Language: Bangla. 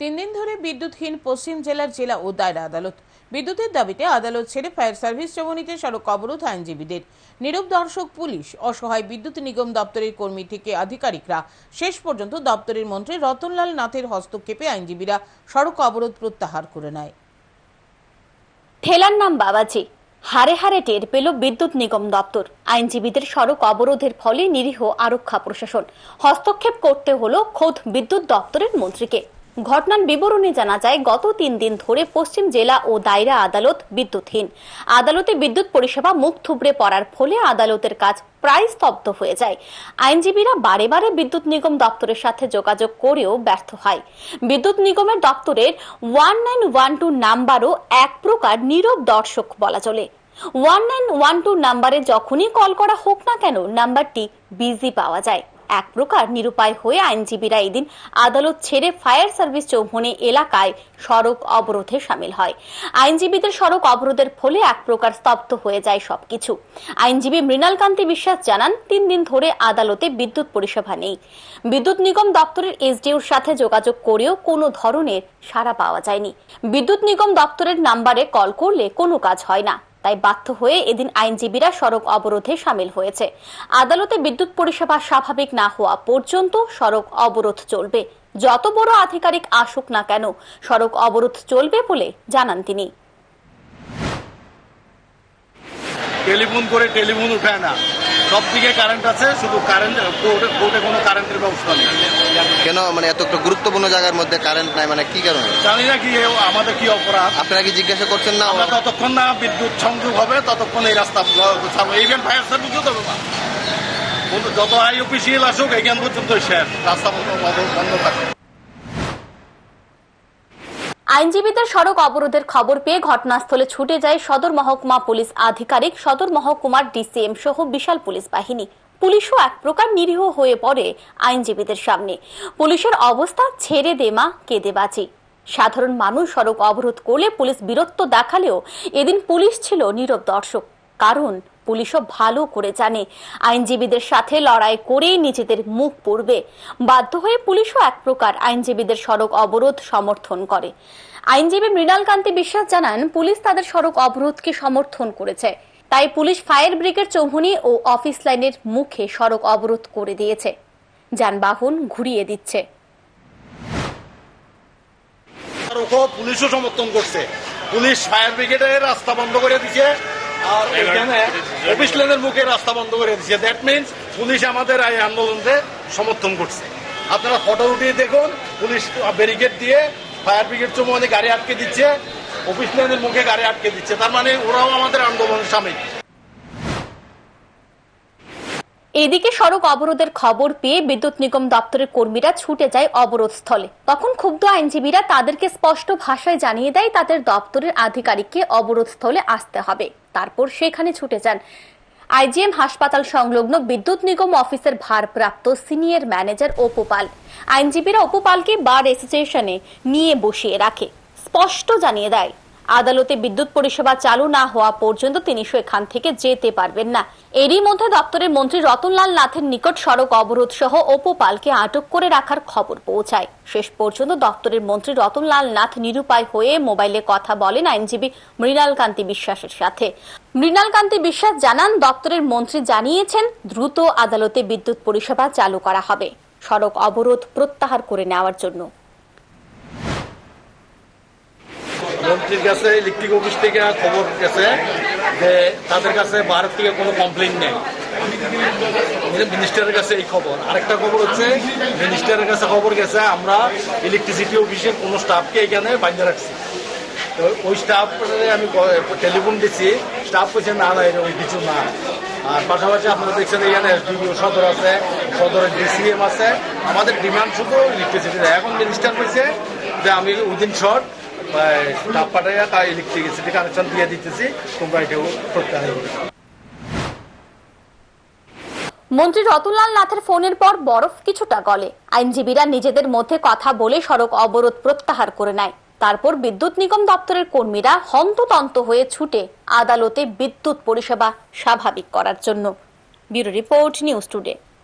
তিন দিন ধরে বিদ্যুৎহীন পশ্চিম জেলার জেলা ও আদালত। বিদ্যুতের দাবিতে আদালত ছেড়ে ফায়ার সার্ভিস চমনিতে সড়ক অবরোধ আইনজীবীদের। নীরব দর্শক পুলিশ, অসহায় বিদ্যুৎ নিগম দপ্তরের কর্মী থেকে আধিকারিকরা, শেষ পর্যন্ত দপ্তরের মন্ত্রী রতনলাল নাথের হস্তক্ষেপে আইনজীবীরা সড়ক অবরোধ প্রত্যাহার করে নেয়। ঠেলার নাম বাবাজি। হারে হারে টের পেল বিদ্যুৎ নিগম দপ্তর। আইনজীবীদের সড়ক অবরোধের ফলে নিরীহ আরক্ষা প্রশাসন। হস্তক্ষেপ করতে হলো খোদ বিদ্যুৎ দপ্তরের মন্ত্রীকে। ঘটনার বিবরণে জানা যায়, গত তিন দিন ধরে পশ্চিম জেলা ও দায়রা আদালত বিদ্যুৎহীন। আদালতে বিদ্যুৎ পরিষেবা মুখ থুবড়ে পড়ার ফলে আদালতের কাজ প্রায় স্তব্ধ হয়ে যায়। আইনজীবীরা বারে বারে বিদ্যুৎ নিগম দপ্তরের সাথে যোগাযোগ করেও ব্যর্থ হয়। বিদ্যুৎ নিগমের দপ্তরের ওয়ান নাইন ওয়ান টু নাম্বারও এক প্রকার নীরব দর্শক বলা চলে। ওয়ান নাইন ওয়ান টু নাম্বারে যখনই কল করা হোক না কেন, নাম্বারটি বিজি পাওয়া যায়। এক প্রকার নিরুপায় হয়ে আইনজীবীরা এদিন আদালত ছেড়ে ফায়ার সার্ভিস চৌমনি এলাকায় সড়ক অবরোধে সামিল হয়। আইনজীবীদের সড়ক অবরোধের ফলে এক প্রকার স্তব্ধ হয়ে যায় সবকিছু। আইনজীবী মৃণাল কান্তি বিশ্বাস জানান, তিন দিন ধরে আদালতে বিদ্যুৎ পরিষেবা নেই। বিদ্যুৎ নিগম দপ্তরের এসডিওর সাথে যোগাযোগ করেও কোনো ধরনের সাড়া পাওয়া যায়নি। বিদ্যুৎ নিগম দপ্তরের নাম্বারে কল করলে কোনো কাজ হয় না। তাই বাধ্য হয়ে এদিন আইনজীবীরা সড়ক অবরোধে সামিল হয়েছে। আদালতে বিদ্যুৎ পরিষেবা স্বাভাবিক না হওয়া পর্যন্ত সড়ক অবরোধ চলবে। যত বড় আধিকারিক আসুক না কেন, সড়ক অবরোধ চলবে বলে জানান তিনি। টেলিফোন করে টেলিফোন উঠায় না। সব দিকে কারেন্ট আছে, শুধু কারেন্ট কোর্টে কোনো কারেন্টের ব্যবস্থা নেই। কেন মানে এত একটা গুরুত্বপূর্ণ জায়গার মধ্যে কারেন্ট নাই? মানে কি কারণে? জানি না কি আমাদের কি অপরাধ? আপনারা কি জিজ্ঞাসা করছেন না? আমরা ততক্ষণ না বিদ্যুৎ সংযোগ হবে ততক্ষণ এই রাস্তা ছাড়বো। ইভেন ফায়ার সার্ভিসও দেবে না যত আই অফিসিয়াল আসুক এখান পর্যন্ত শেষ। রাস্তা বন্ধ থাকে আইনজীবীদের সড়ক অবরোধের খবর পেয়ে ঘটনাস্থলে ছুটে যায় সদর মহকুমা পুলিশ আধিকারিক সদর মহকুমার ডিসিএম সহ বিশাল পুলিশ বাহিনী। পুলিশও এক প্রকার নিরীহ হয়ে পড়ে আইনজীবীদের সামনে। পুলিশের অবস্থা ছেড়ে দেমা কেঁদে বাঁচি। সাধারণ মানুষ সড়ক অবরোধ করলে পুলিশ বীরত্ব দেখালেও এদিন পুলিশ ছিল নীরব দর্শক। কারণ পুলিশও ভালো করে জানে, আইনজীবীদের সাথে লড়াই করেই নিজেদের মুখ পড়বে। বাধ্য হয়ে পুলিশও এক প্রকার আইনজীবীদের সড়ক অবরোধ সমর্থন করে। আইনজীবী মৃণাল কান্তি বিশ্বাস জানান, পুলিশ তাদের সড়ক অবরোধকে সমর্থন করেছে। তাই পুলিশ ফায়ার ব্রিগেড চৌমুনি ও অফিস লাইনের মুখে সড়ক অবরোধ করে দিয়েছে। যানবাহন ঘুরিয়ে দিচ্ছে। পুলিশও সমর্থন করছে। পুলিশ ফায়ার ব্রিগেডের রাস্তা বন্ধ করে দিছে আর এখানে অফিস লেনের মুখে রাস্তা বন্ধ করে দিছে। দ্যাট মিনস পুলিশ আমাদের এই আন্দোলনকে সমর্থন করছে। আপনারা ফটো উঠিয়ে দেখুন, পুলিশ ব্যারিকেড দিয়ে ফায়ার ব্রিগেড চৌমনে গাড়ি আটকে দিচ্ছে। অফিস লেনের মুখে গাড়ি আটকে দিচ্ছে। তার মানে ওরাও আমাদের আন্দোলনের সামিল। এদিকে সড়ক অবরোধের খবর পেয়ে বিদ্যুৎ নিগম দপ্তরের কর্মীরা ছুটে যায় অবরোধ স্থলে তখন ক্ষুব্ধ আইনজীবীরা তাদেরকে স্পষ্ট ভাষায় জানিয়ে দেয়, তাদের দপ্তরের আধিকারিককে অবরোধ স্থলে আসতে হবে। তারপর সেখানে ছুটে যান। আইজিএম হাসপাতাল সংলগ্ন বিদ্যুৎ নিগম অফিসের ভারপ্রাপ্ত সিনিয়র ম্যানেজার অপুপাল আইনজীবীরা অপুপালকে বার অ্যাসোসিয়েশনে নিয়ে বসিয়ে রাখে। স্পষ্ট জানিয়ে দেয়, আদালতে বিদ্যুৎ পরিষেবা চালু না হওয়া পর্যন্ত তিনি সেখান থেকে যেতে পারবেন না। এরই মধ্যে দপ্তরের মন্ত্রী রতনলাল নাথের নিকট সড়ক অবরোধ সহ অপু পালকে আটক করে রাখার খবর পৌঁছায়। শেষ পর্যন্ত দপ্তরের মন্ত্রী রতনলাল নাথ নিরুপায় হয়ে মোবাইলে কথা বলেন আইনজীবী মৃণাল কান্তি বিশ্বাসের সাথে। মৃণাল কান্তি বিশ্বাস জানান, দপ্তরের মন্ত্রী জানিয়েছেন, দ্রুত আদালতে বিদ্যুৎ পরিষেবা চালু করা হবে। সড়ক অবরোধ প্রত্যাহার করে নেওয়ার জন্য। মন্ত্রীর কাছে ইলেকট্রিক অফিস থেকে খবর গেছে যে তাদের কাছে ভারত থেকে কোনো কমপ্লেন নেই। মিনিস্টারের কাছে এই খবর। আরেকটা খবর হচ্ছে মিনিস্টারের কাছে খবর গেছে, আমরা ইলেকট্রিসিটি অফিসের কোনো স্টাফকে এখানে বাইন্দা রাখছি। তো ওই স্টাফ আমি টেলিফোন দিচ্ছি স্টাফ কইছে না না, এরকম কিছু না। আর পাশাপাশি আপনারা দেখছেন এখানে এসডিও সদর আছে সদরের ডিসিএম আছে। আমাদের ডিমান্ড শুধু ইলেকট্রিসিটি এখন মিনিস্টার কইছে যে, আমি উইদিন শর্ট মন্ত্রী রতনলাল নাথের ফোনের পর বরফ কিছুটা গলে। আইনজীবীরা নিজেদের মধ্যে কথা বলে সড়ক অবরোধ প্রত্যাহার করে নেয়। তারপর বিদ্যুৎ নিগম দপ্তরের কর্মীরা হন্ততন্ত হয়ে ছুটে আদালতে বিদ্যুৎ পরিষেবা স্বাভাবিক করার জন্য। Bureau report news today.